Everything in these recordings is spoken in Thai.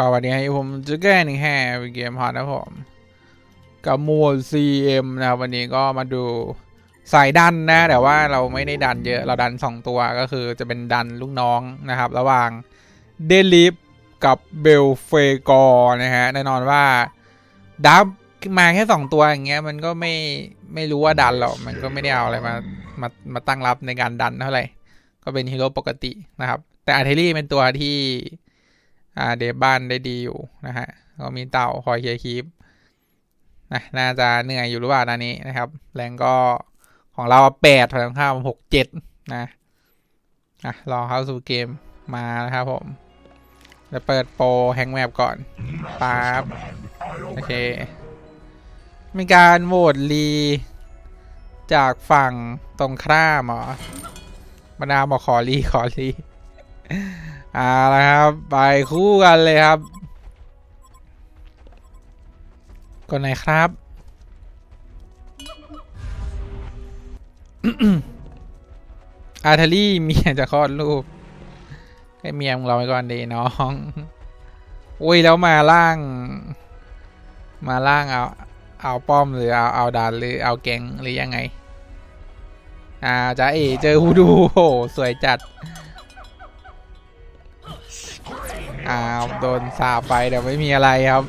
ก็วันนี้ผมจะแก้หนึ่งแห่เป็นเกมฮอตนะผมกับโหมด CM นะครับวันนี้ก็มาดูสายดันนะ แต่ว่าเราไม่ได้ดันเยอะเราดัน 2 ตัวก็คือจะเป็นดันลูกน้องนะครับ ระหว่างเดลิฟกับเบลเฟกอร์นะฮะแน่นอนว่าดับมาแค่ 2 ตัวอย่างเงี้ยมันก็ไม่ไม่รู้ว่าดันหรอกมันก็ไม่ได้เอาอะไรมามามาตั้งรับในการดันเท่าไหร่ก็เป็นฮีโร่ปกตินะครับ แต่อาร์เทลี่เป็นตัวที่ เดบ้านได้ดีอยู่นะฮะก็มีเต่าคอยเคลียร์คีปนะน่าจะเหนื่อยอยู่หรือเปล่านานี้นะครับ แรงก็ของเราแปดถอยข้ามหกเจ็ดนะอะรอเข้าสู่เกมมานะครับผมจะเปิดโปรแฮงแมปก่อนปั๊บโอเค มีการโหวตรี จากฝั่งตรงข้ามหรอบรรดาบอกขอรีขอรี เอาละครับ ไปคู่กันเลยครับก่อนไหนครับ อาร์เทลี่เมียจะคลอดลูกให้เมียของเราไปก่อนดีน้องอุ้ยแล้วมาล่าง มาล่างเอาเอาป้อมหรือเอาเอาดานหรือเอาแกงหรือยังไง อ่าจ้าเอเจอฮูดูโหสวยจัด อ้าวโดนสาบไปเดี๋ยวไม่มีอะไรครับ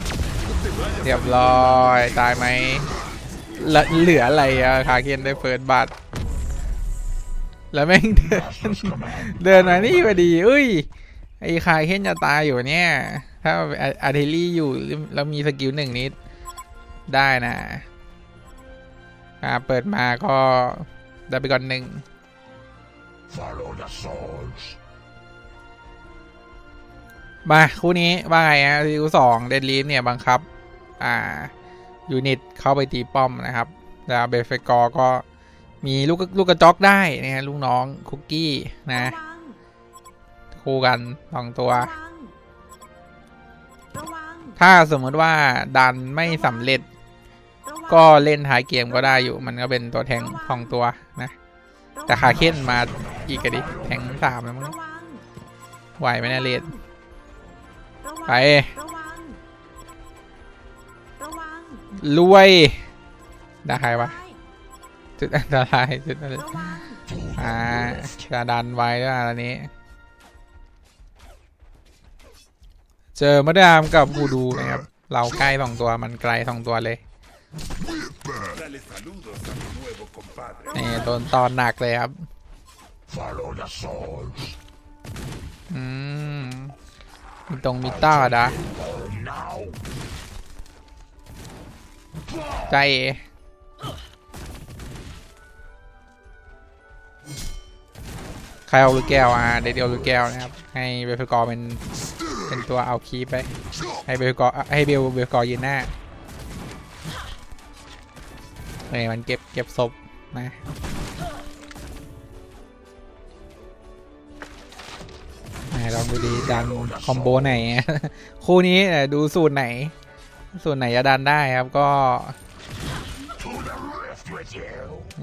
เรียบร้อยตายไหมเหลืออะไรอะคาเคนได้เฟิร์สบัตรแล้วแม่งเดินเดินมานี่พอดีอุ้ยไอ้คาเคนจะตายอยู่เนี่ย ถ้าอาร์เทลี่อยู่แล้วมีสกิลหนึ่งนิดได้นะอ่าเปิดมาก็ได้ไปก่อนหนึ่ง Follow the swords. มาคู่นี้ว่าไงฮะซีสองเดนลีฟเนี่ยบังคับ อ่า ยูนิตเข้าไปตีป้อมนะครับ แล้วเบฟเฟกอร์ก็มีลูกลูกกระจอกได้นะฮะลูกน้องคุกกี้นะ คู่กันสองตัว ถ้าสมมติว่าดันไม่สำเร็จ ก็เล่นท้ายเกมก็ได้อยู่ มันก็เป็นตัวแทงสองตัวนะ แต่คาเค้นมาอีกกะดิ แทงสามแล้วมั้งไหวไหมเนะเลด ไประวัง ระวังรวยได้ใครวะไปจุดอันตรายจุดอันตรายระวังอ่าจะดันไว้แล้วอันนี้ เจอมาดามกับบูดูนะครับ เราใกล้สองตัวมันไกลสองตัวเลย Dale saludos a mi nuevo compadre. นี่โดนตอนหนักเลยครับ Follow the swords. มีตรงมิต้าดะใจใครเอาลูกแก้วอะเดี๋ยวเอาลูกแก้วนะครับ ให้เบลฟกอร์เป็นเป็นตัวเอาคีไป ให้เบลกอร์ให้เบลเบลกอร์ยืนหน้าเฮ้ยมันเก็บเก็บศพนะ ลองดูดีดันคอมโบไหน คู่นี้ดูสูตรไหน สูตรไหนจะดันได้ครับก็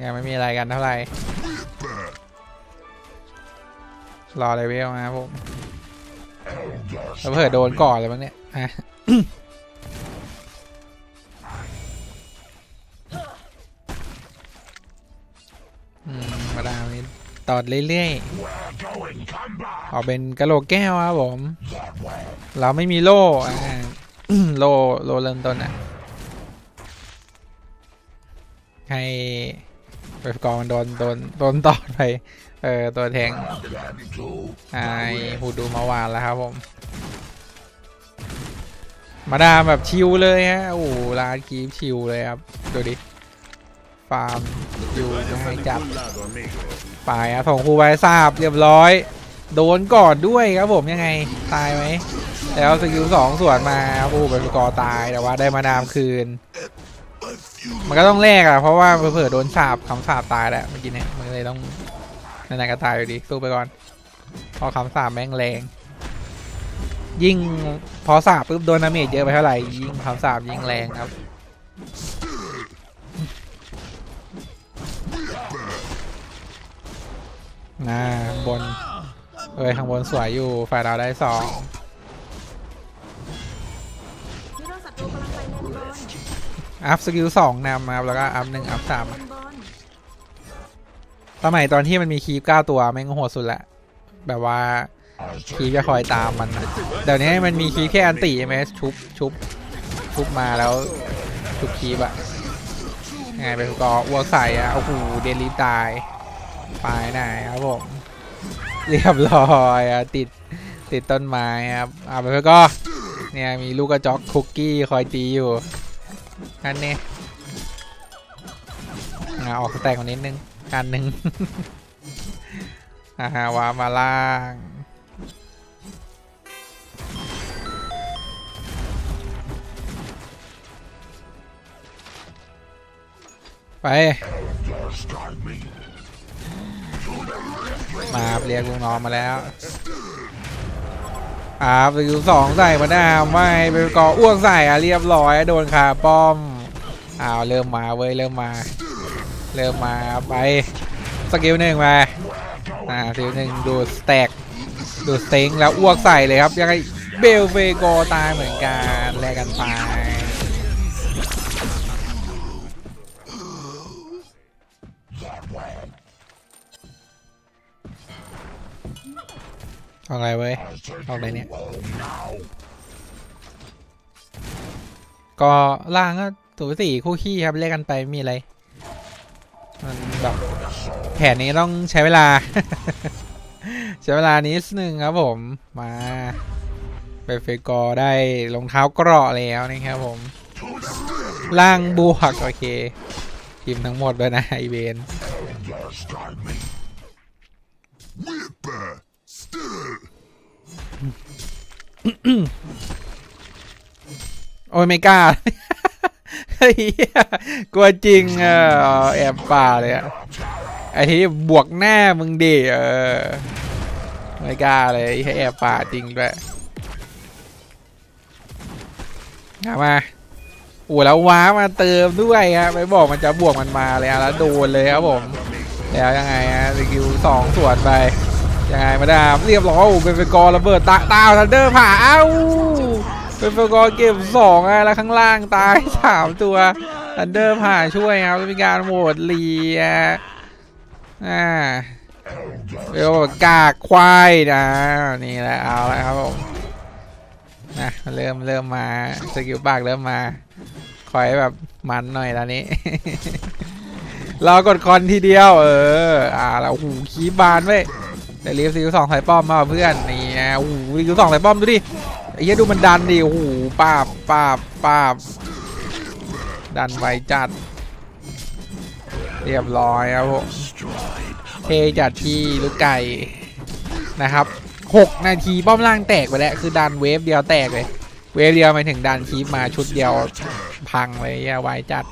ยังไม่มีอะไรกันเท่าไหร่รอเลเวลนะครับผมแล้วเผื่อโดนก่อนเลยมั้งเนี่ยมาดาวนี้ตอดเรื่อยๆ ออกเป็นกระโหลกแก้วครับผม เราไม่มีโล่โล่โล่เริ่มต้นอะ ให้ไปกองโดนโดนโดนตอดไป เออ ตัวแทงไอฮูดูมาวานแล้วครับผม มาดามแบบชิวเลยฮะ โอ้โหร้านกีฟชิวเลยครับ ดูดิ ฟาร์มอยู่ไม่ให้จับ lado, amigo. ไปอะส่งครูไปทราบเรียบร้อย โดนก่อนด้วยครับผมยังไงตายไหมแล้วสกิลสองส่วนมาโอ้เป็นสกอตายแต่ว่าได้มาดามคืน มันก็ต้องแลกอะเพราะว่าเผื่อโดนสาบคำสาบตายแหละเมื่อกี้เนี่ยมันเลยต้องนั่นๆก็ตายอยู่ดีสู้ไปก่อนพราะคำสาบแม่งแรง ยิ่งพอสาบปุ๊บโดนน้ำเมจเยอะไปเท่าไหร่ยิ่งคำสาบยิ่งแรงครับอ่าบน เอ้ยข้างบนสวยอยู่ฝ่ายเราได้สองอัพสกิลสองนำครับแล้วก็อัพหนึ่งอัพสามเลนบอลสมัยตอนที่มันมีคีปเก้าตัวแม่งโหดสุดละ แบบว่าคีปจะคอยตามมันอะเดี๋ยวนี้มันมีคีปแค่อันติใช่ไหมชุบชุบชุบมาแล้วชุบคีปอะไงเป็นกออ้วใส่อะโอ้โหเดลิตายปลายไหนครับผม เรียบร้อยอะติดติดต้นไม้ครับเอาไปเพื่อก็เนี่ยมีลูกกระจอกคุกกี้คอยตีอยู่นั่นนี่ยอะออกแต็กมานิดนึงกันหนึ่งอ่าวามาล่างไป มาเรียกลุงน้องมาแล้วอาบสกิลสองใส่มาไดามไม่ไปก่ออ้วกใส่อะเรียบร้อยโดนขาป้อมอ้าวเริ่มมาเว้ยเริ่มมา เริ่มมาไปสกิลหนึ่งไปอ่าสกิลหนึ่งดูสแต็กดูสเต็งแล้วอ้วกใส่เลยครับยังไงเบลเฟโกตายเหมือนกันแลกกันไป เอาไงเว้ยเอาไงเนี่ย ก็ล่างก็สูสีคู่ขี้ครับเล่นกันไปไม,มีอะไร มันแบบแผนนี้ต้องใช้เวลา ใช้เวลานิดนึงครับผมมาไปเฟกอได้รองเท้าเกราะแล้วนะครับผม ล่างบวกโอเคทีมทั้งหมดด้วยนะไอเวน โอ้ยไม่กล้าเฮ้ยกลัวจริงเออแอบป่าเลยอะไอที่บวกหน้ามึงดิเออไม่กล้าเลยให้แอบป่าจริงด้วยมาโอ้แล้วว้ามาเติมด้วยฮะไปบอกมันจะบวกมันมาเลยอะแล้วโดนเลยครับผม แล้วยังไงฮะสกิลสองสวนไป ยังไงมาดามเรียบร้อยโอ้เป็นเฟกอร์ระเบิดตาตาวทันเดอร์ผ่าเอ้าเป็นเฟกอร์เก็บสองอะแล้วข้างล่างตายสามตัวทันเดอร์ผ่าช่วยครับมีการโหวตเลียอ่าเรียกว่ากากควายนะนี่แหละเอาและครับผมนะเริ่มเริ่มมาสกิลปากเริ่มมาคอยแบบมันหน่อยตอนนี้เรากดคอนทีเดียว เออ อ่าแล้วหูคีบบานเว้ ยแต่เรียบซิลสองใส่ป้อมมาเพื่อนนี่โอ้โหซิลสองใส่ป้อมดูดิไอ้เหี้ยดูมันดันดิโอ้โหป้าบปาบปาบดันไวจัด เรียบร้อยครับผมเทจัดที่ลูกไก่นะครับหกนาทีป้อมล่างแตกไปแล้วคือดันเวฟเดียวแตกเลย เวฟเดียวหมายถึงดันคีบมาชุดเดียวพังเลยแย่ไวจัด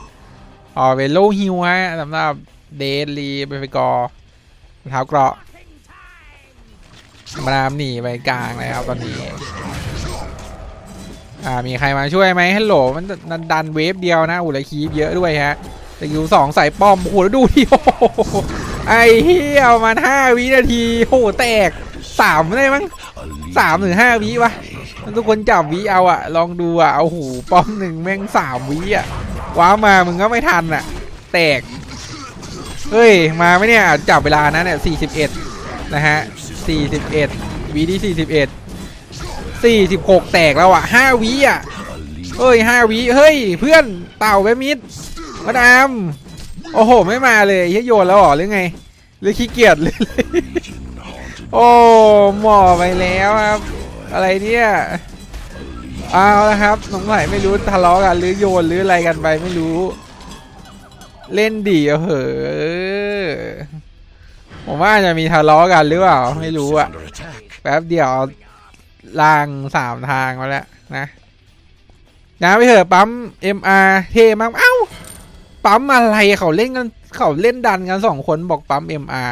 อ๋อเป็นโลฮิวฮะสำหรับเดดลีไปไปกอรเท้าเกราะ มานามหนีไปกลางเลยครับตอนนี้อ่ามีใครมาช่วยไหมฮัลโหลมันมันดันเวฟเดียวนะอุลคีบเยอะด้วยฮะแต่ยูสองใส่ป้อมโอ้โหแล้วดูดิโอ้โหไอ้เหี้ยมันห้าวินาทีโอ้โหแตกสามได้มั้งสามหรือห้าวิวะทุกคนจับวิเอาอะลองดูอะเอาหูป้อมหนึ่งแม่งสามวิอะว้ามามึงก็ไม่ทันอะแตกเฮ้ยมาไหมเนี่ยจับเวลานะเนี่ยสี่สิบเอ็ดนะฮะ สี่สิบเอ็ดวิที่สี่สิบเอ็ดสี่สิบหกแตกแล้วอะห้าวิอะเฮ้ยห้าวิเฮ้ย เพื่อนเต่าแบมิดมาดามโอ้โห ไม่มาเลยเฮ้ยโยนแล้วหรอหรือไง หรือขี้เกียจเลย โอ้หมอไปแล้วครับ อะไรเนี่ยเอาละครับสงสัยไม่รู้ทะเลาะกันหรือโยนหรืออะไรกันไปไม่รู้ เล่นดีอเหอะ ผมว่าจะมีทะเลาะกันหรือเปล่า ไม่รู้อะแป๊บเดียวล่างสามทางมาแล้วนะนะไปเถอะปั๊ม MR เทมากเอ้า ปั๊มอะไรเขาเล่นกันเขาเล่นดันกันสองคนบอกปั๊ม MR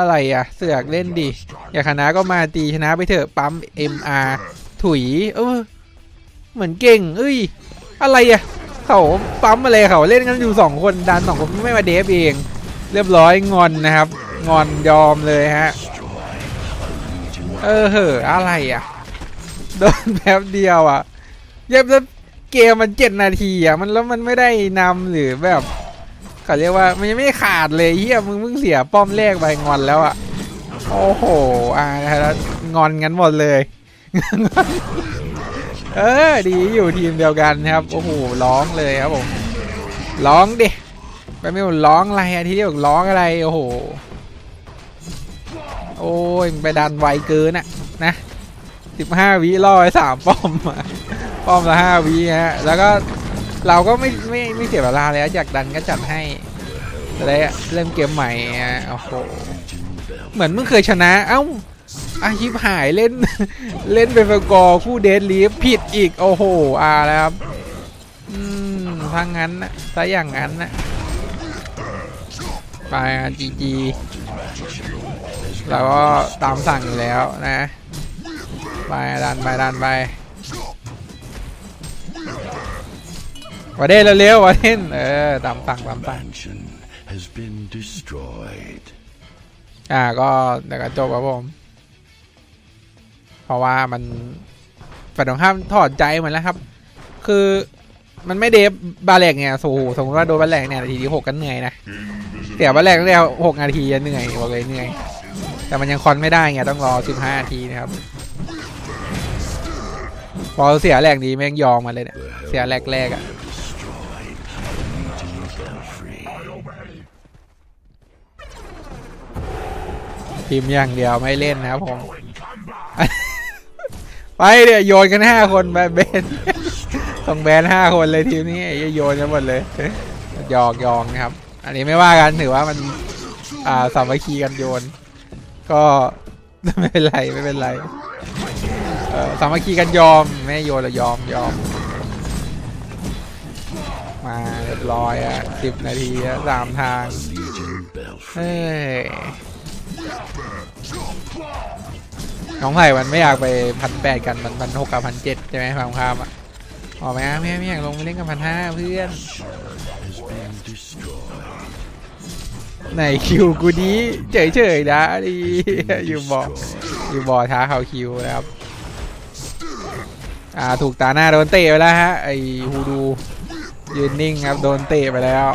อะไรอะเสือกเล่นดีอย่าคณะก็มาตีชนะไปเถอะปั๊ม MR ถุย เออ เหมือนเก่ง เอ้ย อะไรอะเขาปั๊มอะไรเขาเล่นกันอยู่สองคนดันสองคนไม่มาเดฟเอง เรียบร้อยงอนนะครับ งอนยอมเลยฮะ เออเหอะอะไรอะ โดนแป๊บเดียวอะเย็บแล้วเกมมันเจ็ดนาทีอะ มันแล้วมันไม่ได้นำหรือแบบเขาเรียกว่ามันยังไม่ขาดเลยเฮียมึงมึงเสียป้อมแรกไปงอนแล้วอะ โอ้โห อ่าแล้วงอนกันหมดเลย เออ ดีอยู่ทีมเดียวกันครับ โอ้โห ร้องเลยครับผม ร้องดิไปไม่หมดร้องอะไรอะที่เดียวร้องอะไร โอ้โห โอ้ยไปดันไวเกินอะนะสิบห้าวิล่อไว้สามป้อมอะป้อมละห้าวิฮะแล้วก็เราก็ไม่ไม่ไม่เสียเวลาแล้วอยากดันก็จัดให้จะได้เริ่มเกมใหม่อะโอ้โหเหมือนมึงเคยชนะ เอ้าอาชิบหายเล่นเล่นเป็นกอร์คู่เดนลีฟผิดอีก โอ้โหอาแล้วครับอืมถ้างั้นนะถ้าอย่างนั้นนะไปจีจี เราก็ตามสั่งอยู่แล้วนะ ไปดันไปดันไปวาเดนเร็วๆวาเดนเออตามสั่งตามสั่ง Mansion has been destroyed. อ่าก็เดี๋ยวก็จบครับผม เพราะว่ามันฝ่ายตรงข้ามถอดใจเหมือนแล้วครับ คือมันไม่เดฟบาแลกเนี่ยสู้สมมติว่าโดนบาแลกเนี่ยนาทีที่หกกันเหนื่อยนะเสียบาแลกแล้วหกนาทีอะเหนื่อยบอกเลยเหนื่อย แต่มันยังคอนไม่ได้ไงต้องรอสิบห้านาทีนะครับ พอเสียแรกดีแม่งยอมมาเลยเนี่ย เสียแรกแรกอะ Legion Belfry. พิมพ์อย่างเดียวไม่เล่นนะครับผม ไปเดี๋ยวโยนกันห้าคนไปเบนต้องแบนห้าคนเลยทีมนี้โยนกันหมดเลยหยอกยอกนะครับ อันนี้ไม่ว่ากันถือว่ามัน อ่าสามัคคีกันโยน ก็ไม่เป็นไรไม่เป็นไรสามัคคีกันยอมไม่โยนหรอกยอมยอม มาเรียบร้อยอะสิบนาทีสามทางเฮ้ยน้องไผ่มันไม่อยากไปพันแปดกันมันพันหกกับพันเจ็ดใช่ไหมฝั่งข้ามอะออกไหมไม่ไม่อยากลงไปเล่นกับพันห้าเพื่อน ไหนคิวกูดีเฉยๆนะดีอยู่บ่ออยู่บ่อท้าเขาคิวนะครับอ่าถูกตาหน้าโดนเตะไปแล้วฮะไอฮูดูยืนนิ่งครับโดนเตะไปแล้ว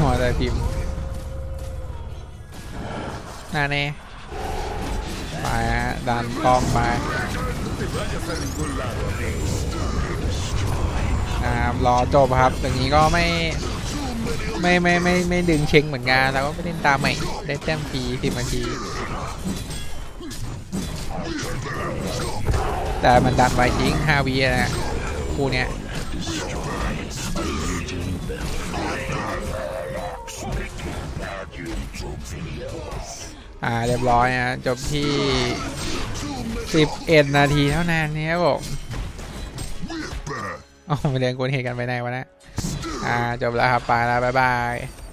หัวแต่พิมพ์น่าแน่ไปฮะดันป้อมไป อ่ารอจบครับอย่างนี้ก็ไม่ไม่ไม่ไม่ไม่ดึงเช็งเหมือนกันแล้วก็ไม่เล่นตามใหม่ได้แต้มฟรีสิบนาที แต่มันดันไว้จริงห้าวินะคู่เนี้ยอ่าเรียบร้อยนะจบที่ 11นาทีเท่านั้นเนี่ยครับผมอ๋อไปเรียนกวนเหตุกันไปไหนวะเนะ อ่า จบแล้วครับ ไปแล้ว บ๊ายบาย